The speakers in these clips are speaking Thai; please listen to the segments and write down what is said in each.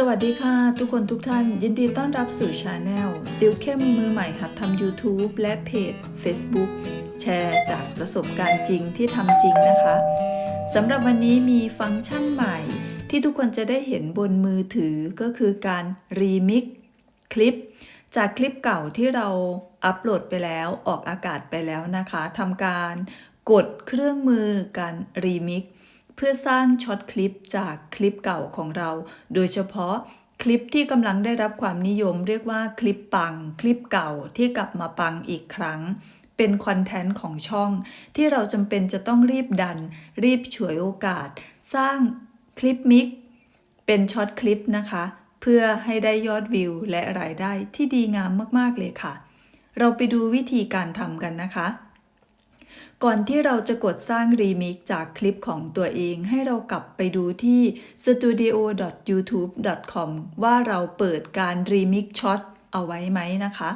สวัสดีค่ะ ทุกคนทุกท่าน ยินดีต้อนรับสู่ชาแนลติวเข้มมือใหม่หัดทำ YouTube และเพจ Facebook แชร์จากประสบการณ์จริงที่ทำจริงนะคะสำหรับวันนี้มีฟังก์ชันใหม่ ที่ทุกคนจะได้เห็นบนมือถือก็คือการรีมิกคลิป จากคลิปเก่าที่เราอัปโหลดไปแล้วออกอากาศไปแล้วนะคะทำการกดเครื่องมือการรีมิก เพื่อสร้างช็อตคลิปจากคลิปเก่าของเรา โดยเฉพาะคลิปที่กำลังได้รับความนิยมเรียกว่าคลิปปัง คลิปเก่าที่กลับมาปังอีกครั้ง เป็นคอนเทนต์ของช่อง ที่เราจำเป็นจะต้องรีบดัน รีบฉวยโอกาส สร้างคลิปมิก เป็นช็อตคลิปนะคะ เพื่อให้ได้ยอดวิวและรายได้ที่ดีงามมากๆเลยค่ะ เราไปดูวิธีการทำกันนะคะ ก่อนที่เราจะกดสร้างรีมิกจากคลิปของตัวเองให้เรากลับไปดูที่ studio.youtube.com ว่าเราเปิดการรีมิกช็อตเอาไว้ไหมนะคะ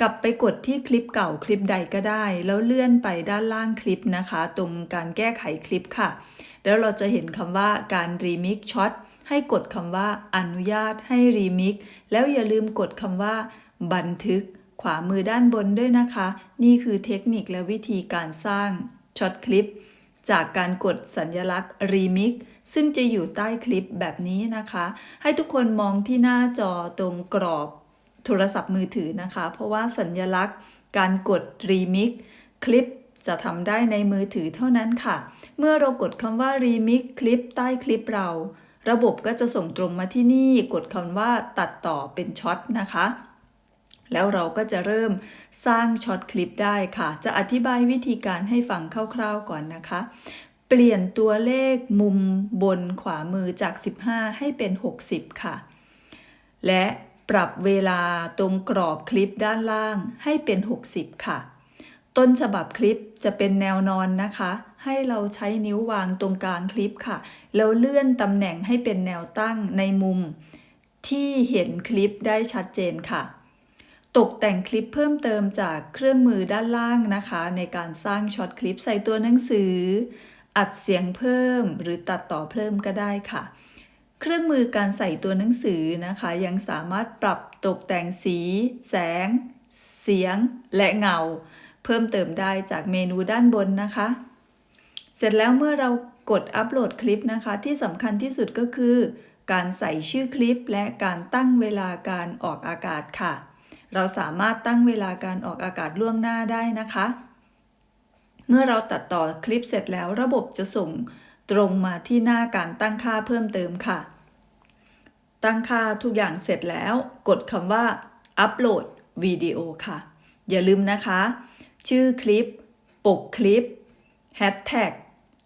กลับไปกดที่คลิปเก่าคลิปใดก็ได้ แล้วเลื่อนไปด้านล่างคลิปนะคะ ตรงการแก้ไขคลิปค่ะ แล้วเราจะเห็นคำว่าการรีมิกช็อตให้กดคำว่าอนุญาตให้รีมิกแล้วอย่าลืมกดคำว่าบันทึก ขวามือด้านบนด้วยนะคะ นี่คือเทคนิคและวิธีการสร้างช็อตคลิป จากการกดสัญลักษณ์ Remix ซึ่งจะอยู่ใต้คลิปแบบนี้นะคะ ให้ทุกคนมองที่หน้าจอตรงกรอบโทรศัพท์มือถือนะคะ เพราะว่าสัญลักษณ์การกด Remix คลิปจะทำได้ในมือถือเท่านั้นค่ะ เมื่อเรากดคำว่า Remix คลิปใต้คลิปเรา ระบบก็จะส่งตรงมาที่นี่กดคำว่าตัดต่อเป็นช็อตนะคะ แล้วเราก็จะเริ่มสร้างช็อตคลิปได้ค่ะ จะอธิบายวิธีการให้ฟังคร่าวๆก่อนนะคะ เปลี่ยนตัวเลขมุมบนขวามือจาก 15 ให้เป็น 60 ค่ะ และปรับเวลาตรงกรอบคลิปด้านล่างให้เป็น 60 ค่ะ ต้นฉบับคลิปจะเป็นแนวนอนนะคะ ให้เราใช้นิ้ววางตรงกลางคลิปค่ะ แล้วเลื่อนตำแหน่งให้เป็นแนวตั้งในมุม ที่เห็นคลิปได้ชัดเจนค่ะ ตกแต่งคลิปเพิ่มเติมจากเครื่องมือด้านล่างนะคะ ในการสร้างช็อตคลิปใส่ตัวหนังสือ อัดเสียงเพิ่มหรือตัดต่อเพิ่มก็ได้ค่ะ เครื่องมือการใส่ตัวหนังสือนะคะ ยังสามารถปรับตกแต่งสี แสง เสียง และเงา เพิ่มเติมได้จากเมนูด้านบนนะคะ เสร็จแล้วเมื่อเรากดอัปโหลดคลิปนะคะ ที่สำคัญที่สุดก็คือ การใส่ชื่อคลิปและการตั้งเวลาการออกอากาศค่ะ เราสามารถตั้งเวลาการออกอากาศล่วงหน้าได้นะคะ เมื่อเราตัดต่อคลิปเสร็จแล้วระบบจะส่งตรงมาที่หน้าการตั้งค่าเพิ่มเติมค่ะ ตั้งค่าทุกอย่างเสร็จแล้ว กดคำว่าอัปโหลดวิดีโอค่ะ อย่าลืมนะคะ ชื่อคลิป ปกคลิปแฮชแท็ก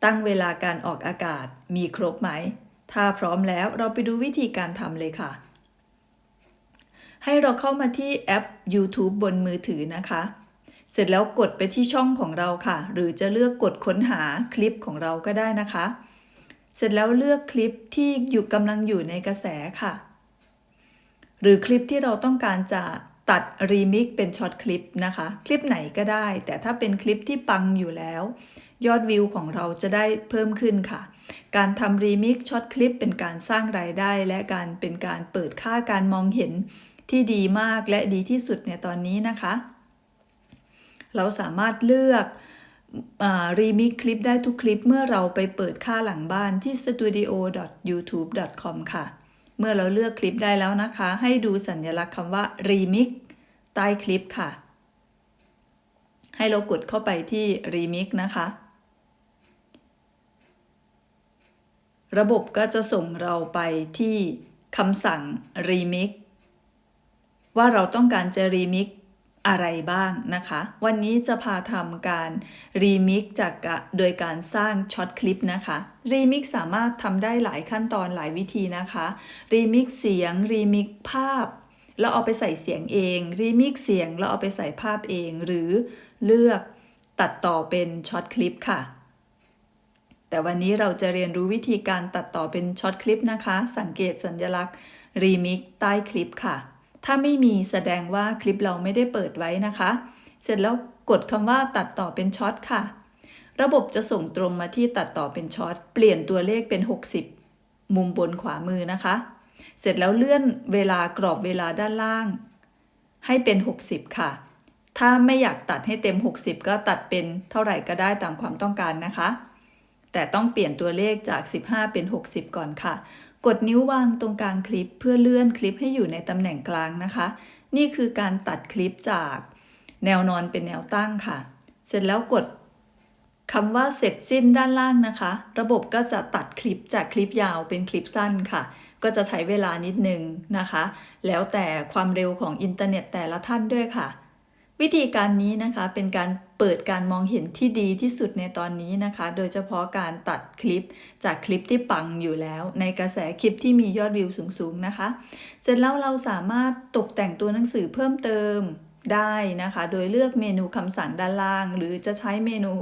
ตั้งเวลาการออกอากาศมีครบไหม ถ้าพร้อมแล้วเราไปดูวิธีการทำเลยค่ะ ให้เราเข้ามาที่แอป YouTube บนมือถือนะคะ เสร็จแล้วกดไปที่ช่องของเราค่ะ หรือจะเลือกกดค้นหาคลิปของเราก็ได้นะคะ เสร็จแล้วเลือกคลิปที่อยู่กำลังอยู่ในกระแสค่ะ หรือคลิปที่เราต้องการจะตัดรีมิกเป็นช็อตคลิปนะคะ คลิปไหนก็ได้ แต่ถ้าเป็นคลิปที่ปังอยู่แล้ว ยอดวิวของเราจะได้เพิ่มขึ้นค่ะ การทำรีมิกช็อตคลิปเป็นการสร้างรายได้ และการเป็นการเปิดค่าการมองเห็น ที่ดีมากและดีที่สุดในตอนนี้นะคะ เราสามารถเลือกรีมิกคลิปได้ทุกคลิปเมื่อเราไปเปิดค่าหลังบ้านที่ studio.youtube.com ค่ะ เมื่อเราเลือกคลิปได้แล้วนะคะ ให้ดูสัญลักษณ์คำว่า remix ใต้คลิปค่ะ ให้เรากดเข้าไปที่ remix นะคะ ระบบก็จะส่งเราไปที่คำสั่ง remix ว่าเราต้องการจะ remix อะไรบ้างนะคะ วันนี้จะพาทำการรีมิกจากโดยการสร้างช็อตคลิปนะคะรีมิกสามารถทำได้หลายขั้นตอนหลายวิธีนะคะรีมิกเสียงรีมิกภาพแล้วเอาไปใส่เสียงเองรีมิกเสียงแล้วเอาไปใส่ภาพเอง หรือเลือกตัดต่อเป็นช็อตคลิปค่ะ แต่วันนี้เราจะเรียนรู้วิธีการตัดต่อเป็นช็อตคลิปนะคะ สังเกตสัญลักษณ์รีมิกใต้คลิปค่ะ ถ้าไม่มีแสดงว่าคลิปเราไม่ได้เปิดไว้นะคะ เสร็จแล้วกดคำว่าตัดต่อเป็นช็อตค่ะ ระบบจะส่งตรงมาที่ตัดต่อเป็นช็อต เปลี่ยนตัวเลขเป็น 60 มุมบนขวามือนะคะ เสร็จแล้วเลื่อนเวลากรอบเวลาด้านล่าง ให้เป็น 60 ค่ะ ถ้าไม่อยากตัดให้เต็ม 60 ก็ตัดเป็นเท่าไหร่ก็ได้ตามความต้องการนะคะ แต่ต้องเปลี่ยนตัวเลขจาก 15 เป็น 60 ก่อนค่ะ กดนิ้ววางตรงกลางคลิปเพื่อเลื่อนคลิปให้อยู่ในตำแหน่งกลางนะคะ นี่คือการตัดคลิปจากแนวนอนเป็นแนวตั้งค่ะ เสร็จแล้วกดคำว่าเสร็จสิ้นด้านล่างนะคะ ระบบก็จะตัดคลิปจากคลิปยาวเป็นคลิปสั้นค่ะ ก็จะใช้เวลานิดนึงนะคะ แล้วแต่ความเร็วของอินเทอร์เน็ตแต่ละท่านด้วยค่ะ วิธีการนี้นะคะเป็นการเปิดการมองเห็นที่ดีที่สุดในตอนนี้นะคะ โดยเฉพาะการตัดคลิปจากคลิปที่ปังอยู่แล้ว ในกระแสคลิปที่มียอดวิวสูงๆนะคะ เสร็จแล้วเราสามารถตกแต่งตัวหนังสือเพิ่มเติมได้นะคะ โดยเลือกเมนูคำสั่งด้านล่าง หรือจะใช้เมนู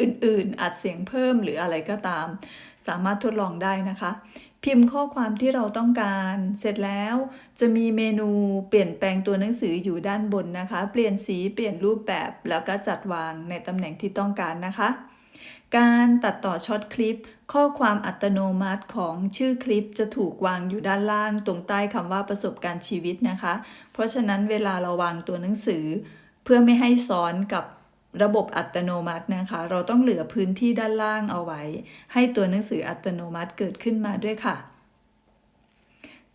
อื่นๆ อัดเสียงเพิ่มหรืออะไรก็ตาม สามารถทดลองได้นะคะ พิมพ์ข้อความที่เราต้องการ เสร็จแล้วจะมีเมนูเปลี่ยนแปลงตัวหนังสืออยู่ด้านบนนะคะ เปลี่ยนสีเปลี่ยนรูปแบบแล้วก็จัดวางในตำแหน่งที่ต้องการนะคะ การตัดต่อช็อตคลิป ข้อความอัตโนมัติของชื่อคลิปจะถูกวางอยู่ด้านล่าง ตรงใต้คำว่าประสบการณ์ชีวิตนะคะ เพราะฉะนั้นเวลาเราวางตัวหนังสือ เพื่อไม่ให้ซ้อนกับ ระบบอัตโนมัตินะคะ เราต้องเหลือพื้นที่ด้านล่างเอาไว้ ให้ตัวหนังสืออัตโนมัติเกิดขึ้นมาด้วยค่ะ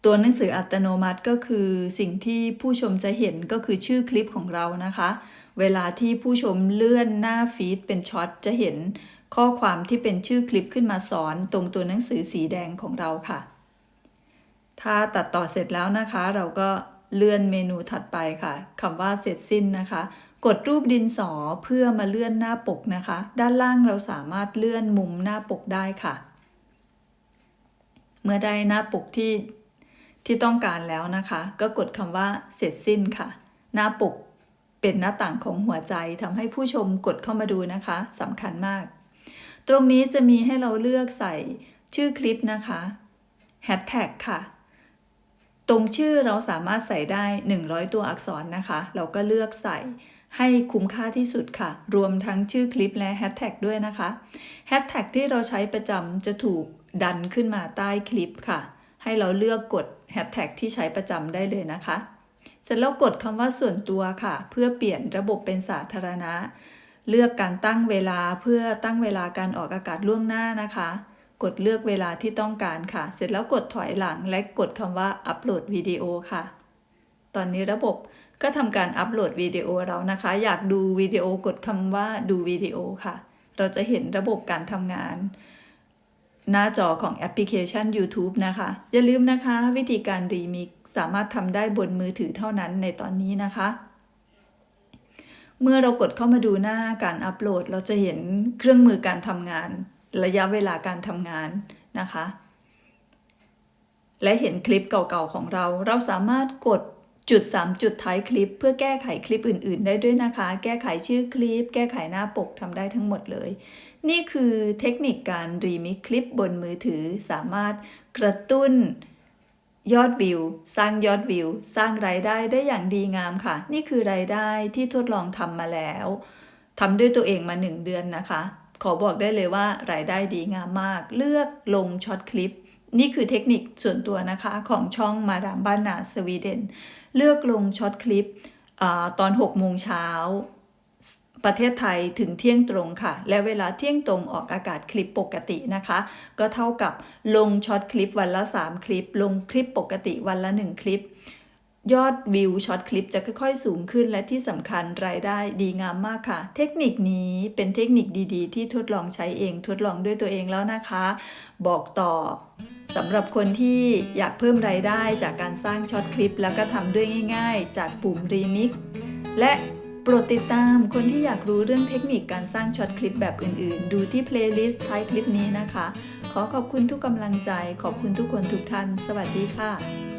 ตัวหนังสืออัตโนมัติก็คือสิ่งที่ผู้ชมจะเห็นก็คือชื่อคลิปของเรานะคะ เวลาที่ผู้ชมเลื่อนหน้าฟีดเป็นช็อตจะเห็นข้อความที่เป็นชื่อคลิปขึ้นมาสอนตรงตัวหนังสือสีแดงของเราค่ะ ถ้าตัดต่อเสร็จแล้วนะคะ เราก็เลื่อนเมนูถัดไปค่ะคำว่าเสร็จสิ้นนะคะ กดรูปดินสอเพื่อมาเลื่อนหน้าปกนะคะ ด้านล่างเราสามารถเลื่อนมุมหน้าปกได้ค่ะ เมื่อได้หน้าปกที่ที่ต้องการแล้วนะคะ ก็กดคำว่าเสร็จสิ้นค่ะ หน้าปกเป็นหน้าต่างของหัวใจทำให้ผู้ชมกดเข้ามาดูนะคะสำคัญมาก ตรงนี้จะมีให้เราเลือกใส่ชื่อคลิปนะคะแฮชแท็กค่ะ ตรงชื่อเราสามารถใส่ได้ 100 ตัวอักษรนะคะ เราก็เลือกใส่ ให้คุ้มค่าที่สุดค่ะ รวมทั้งชื่อคลิปและแฮชแท็กด้วยนะคะแฮชแท็กที่เราใช้ประจำจะถูกดันขึ้นมาใต้คลิปค่ะ ให้เราเลือกกดแฮชแท็กที่ใช้ประจำได้เลยนะคะ เสร็จแล้วกดคำว่าส่วนตัวค่ะ เพื่อเปลี่ยนระบบเป็นสาธารณะ เลือกการตั้งเวลาเพื่อตั้งเวลาการออกอากาศล่วงหน้านะคะ กดเลือกเวลาที่ต้องการค่ะ เสร็จแล้วกดถอยหลังและกดคำว่าอัปโหลดวิดีโอค่ะ ตอนนี้ระบบ ก็ทำการอัปโหลดวิดีโอเรานะคะ อยากดูวิดีโอกดคำว่าดูวิดีโอค่ะ เราจะเห็นระบบการทำงาน หน้าจอของแอปพลิเคชัน YouTube นะคะ อย่าลืมนะคะ วิธีการรีมิกสามารถทำได้บนมือถือเท่านั้นในตอนนี้นะคะ เมื่อเรากดเข้ามาดูหน้าการอัปโหลด เราจะเห็นเครื่องมือการทำงาน ระยะเวลาการทำงานนะคะ และเห็นคลิปเก่าๆของเรา เราสามารถกด จุด 3 จุดท้ายคลิป เพื่อแก้ไขคลิปอื่น ๆ ได้ด้วยนะคะ แก้ไขชื่อคลิป แก้ไขหน้าปกทำได้ทั้งหมดเลย นี่คือเทคนิคการรีมิกคลิปบนมือถือสามารถกระตุ้นยอดวิว สร้างยอดวิว สร้างรายได้ได้อย่างดีงามค่ะ นี่คือรายได้ที่ทดลองทำมาแล้วทำด้วยตัวเองมา 1 เดือนนะคะ ขอบอกได้เลยว่ารายได้ดีงามมาก เลือกลงช็อตคลิป นี่คือเทคนิคส่วนตัวนะคะของช่องมาดามบ้านนาสวีเดน เลือกลงช็อตคลิปอตอน 6 โมงเช้า ประเทศไทยถึงเที่ยงตรงค่ะ และเวลาเที่ยงตรงออกอากาศคลิปปกตินะคะ ก็เท่ากับลงช็อตคลิปวันละ 3 คลิป ลงคลิปปกติวันละ 1 คลิป ยอดวิวช็อตคลิปจะค่อยๆ สูงขึ้นและที่สำคัญรายได้ดีงามมากค่ะ เทคนิคนี้เป็นเทคนิคดีๆ ที่ทดลองใช้เองทดลองด้วยตัวเองแล้วนะคะ บอกต่อสำหรับคนที่อยากเพิ่มรายได้จากการสร้างช็อตคลิป แล้วก็ทำด้วยง่าย ๆ จากปุ่มรีมิกและโปรดติดตามคนที่อยากรู้เรื่องเทคนิคการสร้างช็อตคลิปแบบอื่นๆ ดูที่เพลย์ลิสต์ท้ายคลิปนี้นะคะ ขอขอบคุณทุกกำลังใจ ขอบคุณทุกคนทุกท่าน สวัสดีค่ะ